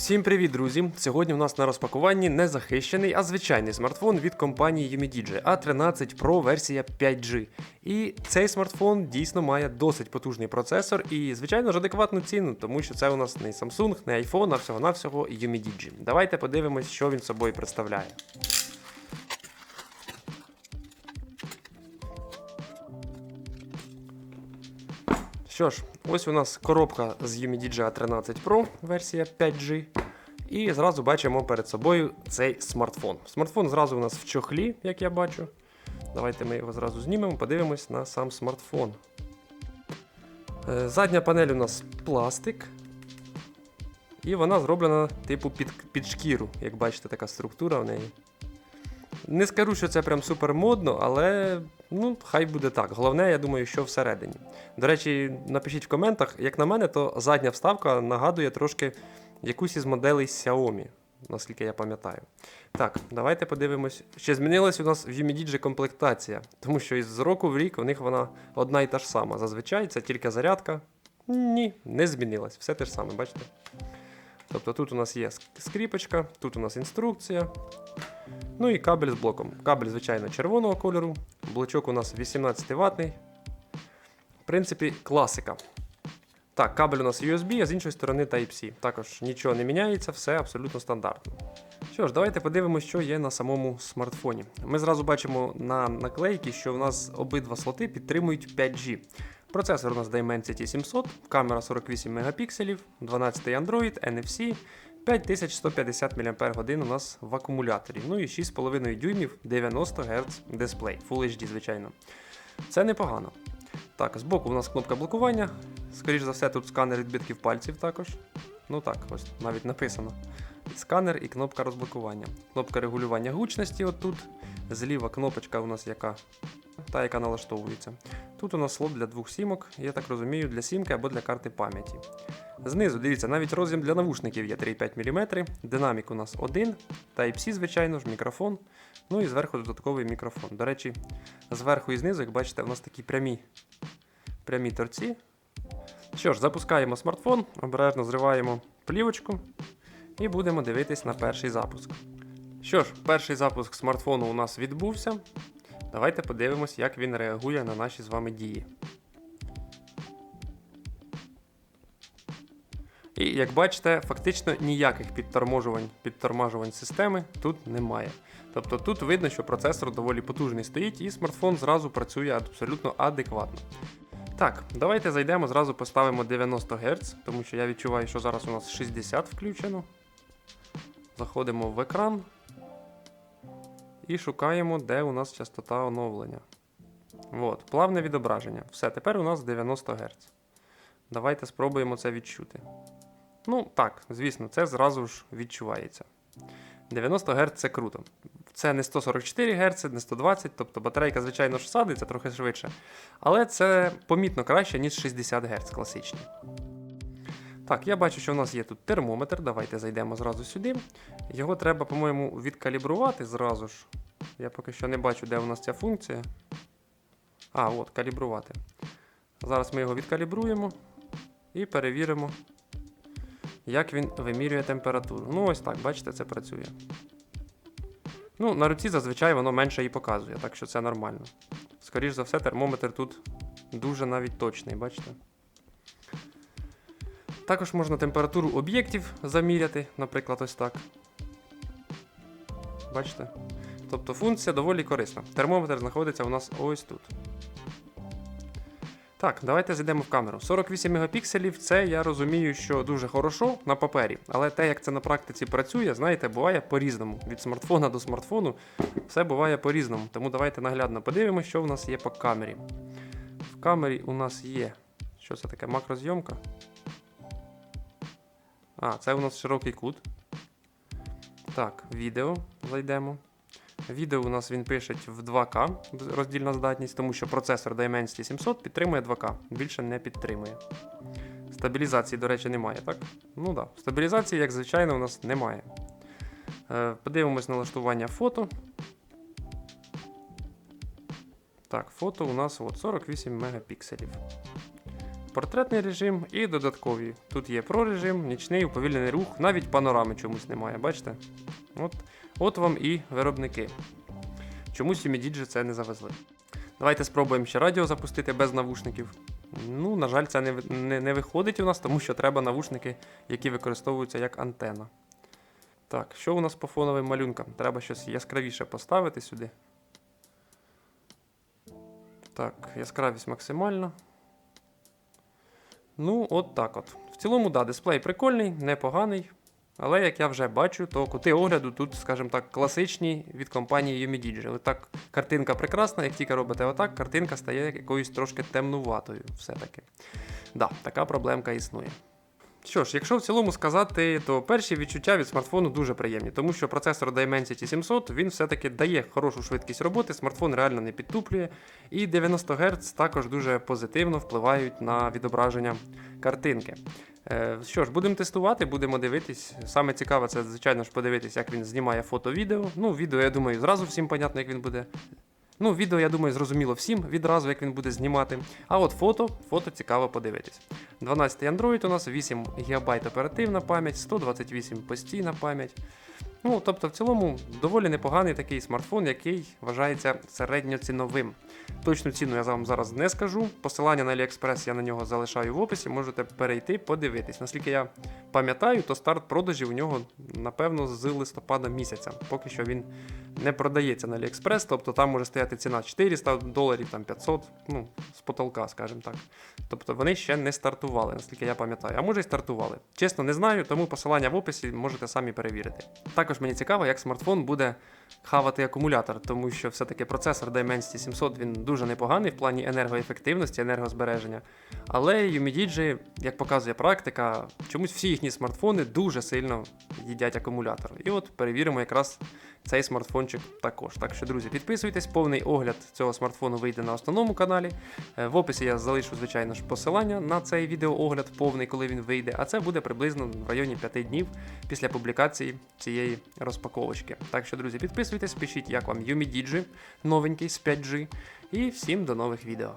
Всім привіт, друзі! Сьогодні у нас на розпакуванні не захищений, а звичайний смартфон від компанії UMIDIGI A13 Pro версія 5G. І цей смартфон дійсно має досить потужний процесор і, звичайно ж, адекватну ціну, тому що це у нас не Samsung, не iPhone, а всього-навсього UMIDIGI. Давайте подивимось, що він собою представляє. Що ж, ось у нас коробка з UMIDIGI A13 Pro версія 5G. І зразу бачимо перед собою цей смартфон. Смартфон зразу у нас в чохлі, як я бачу. Давайте ми його зразу знімемо, подивимось на сам смартфон. Е, Задня панель у нас пластик. І вона зроблена типу під, під шкіру, як бачите, така структура в неї. Не скажу, що це прям супер модно, але ну, хай буде так. Головне, я думаю, що всередині. До речі, напишіть в коментах, як на мене, то задня вставка нагадує трошки якусь із моделей Xiaomi, наскільки я пам'ятаю. Так, давайте подивимось. Ще змінилась у нас в UMIDIGI комплектація, тому що із року в рік у них вона одна і та ж сама. Зазвичай це тільки зарядка. Ні, не змінилась. Все те ж саме, бачите? Тобто тут у нас є скріпочка, тут у нас інструкція. Ну і кабель з блоком. Кабель, звичайно, червоного кольору. Блочок у нас 18 ватний. В принципі, класика. Так, кабель у нас USB, а з іншої сторони Type-C. Також нічого не міняється, все абсолютно стандартно. Що ж, давайте подивимося, що є на самому смартфоні. Ми зразу бачимо на наклейці, що у нас обидва слоти підтримують 5G. Процесор у нас Dimensity 700, камера 48 мегапікселів, 12 Android, NFC, 5150 мАч у нас в акумуляторі. Ну і 6,5 дюймів 90 Гц дисплей, Full HD, звичайно. Це непогано. Так, збоку у нас кнопка блокування. Скоріше за все, тут сканер відбитків пальців також. Ну так, ось навіть написано. Сканер і кнопка розблокування. Кнопка регулювання гучності отут. Зліва кнопочка у нас яка? Та, яка налаштовується. Тут у нас слот для двох сімок, я так розумію, для сімки або для карти пам'яті. Знизу, дивіться, навіть роз'єм для навушників є 3,5 мм. Динамік у нас один. Type-C, звичайно ж, мікрофон. Ну і зверху додатковий мікрофон. До речі, зверху і знизу, як бачите, у нас такі прямі, прямі торці. Що ж, запускаємо смартфон, обережно зриваємо плівочку і будемо дивитись на перший запуск. Що ж, перший запуск смартфону у нас відбувся. Давайте подивимось, як він реагує на наші з вами дії. І як бачите, фактично ніяких підторможувань, підтормажувань системи тут немає. Тобто тут видно, що процесор доволі потужний стоїть, і смартфон зразу працює абсолютно адекватно. Так, давайте зайдемо, зразу поставимо 90 Гц, тому що я відчуваю, що зараз у нас 60 включено. Заходимо в екран і шукаємо, де у нас частота оновлення. От, плавне відображення. Все, тепер у нас 90 Гц. Давайте спробуємо це відчути. Ну, так, звісно, це зразу ж відчувається. 90 Гц це круто. Це не 144 Гц, не 120, тобто батарейка, звичайно ж, садиться трохи швидше. Але це помітно краще, ніж 60 Гц класичні. Так, я бачу, що у нас є тут термометр. Давайте зайдемо зразу сюди. Його треба, по-моєму, відкалібрувати зразу ж. Я поки що не бачу, де у нас ця функція. А, от, калібрувати. Зараз ми його відкалібруємо і перевіримо, як він вимірює температуру. Ну, ось так, бачите, це працює. Ну, на руці зазвичай воно менше і показує, так що це нормально. Скоріше за все, термометр тут дуже навіть точний, бачите? Також можна температуру об'єктів заміряти, наприклад, ось так. Бачите? Тобто функція доволі корисна. Термометр знаходиться у нас ось тут. Так, давайте зайдемо в камеру. 48 мегапікселів це я розумію, що дуже хорошо на папері, але те, як це на практиці працює, знаєте, буває по-різному. Від смартфона до смартфону все буває по-різному. Тому давайте наглядно подивимося, що в нас є по камері. В камері у нас є. Що це таке? Макрозйомка? А, це у нас широкий кут. Так, відео зайдемо. Відео у нас він пише в 2К роздільна здатність, тому що процесор Dimensity 700 підтримує 2К, більше не підтримує. Стабілізації, до речі, немає, так? Ну так. Да. Стабілізації, як звичайно, у нас немає. Е, подивимось на налаштування фото. Так, фото у нас от 48 мегапікселів. портретний режим і додаткові. Тут є Pro режим, нічний, уповільнений рух, навіть панорами чомусь немає, бачите? От, от вам і виробники. Чомусь UMIDIGI це не завезли. Давайте спробуємо ще радіо запустити без навушників. Ну, на жаль, це не, не, не виходить у нас, тому що треба навушники, які використовуються як антена. Так, що у нас по фоновим малюнкам? Треба щось яскравіше поставити сюди. Так, яскравість максимальна. Ну, от так от. В цілому, да, дисплей прикольний, непоганий. Але як я вже бачу, то кути огляду тут, скажімо так, класичні від компанії. Але так, картинка прекрасна, як тільки робите отак, картинка стає якоюсь трошки темнуватою все-таки. Да, така проблемка існує. Що ж, якщо в цілому сказати, то перші відчуття від смартфону дуже приємні, тому що процесор Dimensity 700 він все-таки дає хорошу швидкість роботи, смартфон реально не підтуплює, і 90 Гц також дуже позитивно впливають на відображення картинки. Е, що ж, будемо тестувати, будемо дивитись. Саме цікаве, це, звичайно ж, подивитись, як він знімає фото-відео. Ну, відео, я думаю, зразу всім понятно, як він буде. Ну, відео, я думаю, зрозуміло всім відразу, як він буде знімати. А от фото, фото цікаво подивитись. 12 Android у нас 8 ГБ оперативна пам'ять, 128 постійна пам'ять. Ну, тобто, в цілому, доволі непоганий такий смартфон, який вважається середньоціновим. Точну ціну я вам зараз не скажу. Посилання на AliExpress я на нього залишаю в описі, можете перейти, подивитись. Наскільки я пам'ятаю, то старт продажів у нього, напевно, з листопада місяця. Поки що він не продається на AliExpress, тобто там може стояти ціна 400 доларів, там 500, ну, з потолка, скажімо так. Тобто вони ще не стартували, наскільки я пам'ятаю. А може й стартували. Чесно, не знаю, тому посилання в описі можете самі перевірити. Також мені цікаво, як смартфон буде хавати акумулятор, тому що все-таки процесор Dimensity 700 він дуже непоганий в плані енергоефективності, енергозбереження. Але UMIDIGI, як показує практика, чомусь всі їхні смартфони дуже сильно їдять акумулятор. І от перевіримо якраз цей смартфончик також. Так що, друзі, підписуйтесь, повний огляд цього смартфону вийде на основному каналі. Е, В описі я залишу, звичайно ж, посилання на цей відеоогляд повний, коли він вийде. А це буде приблизно в районі 5 днів після публікації цієї розпаковочки. Так що, друзі, підписуйтесь, пишіть, як вам UMIDIGI новенький з 5G. І всім до нових відео.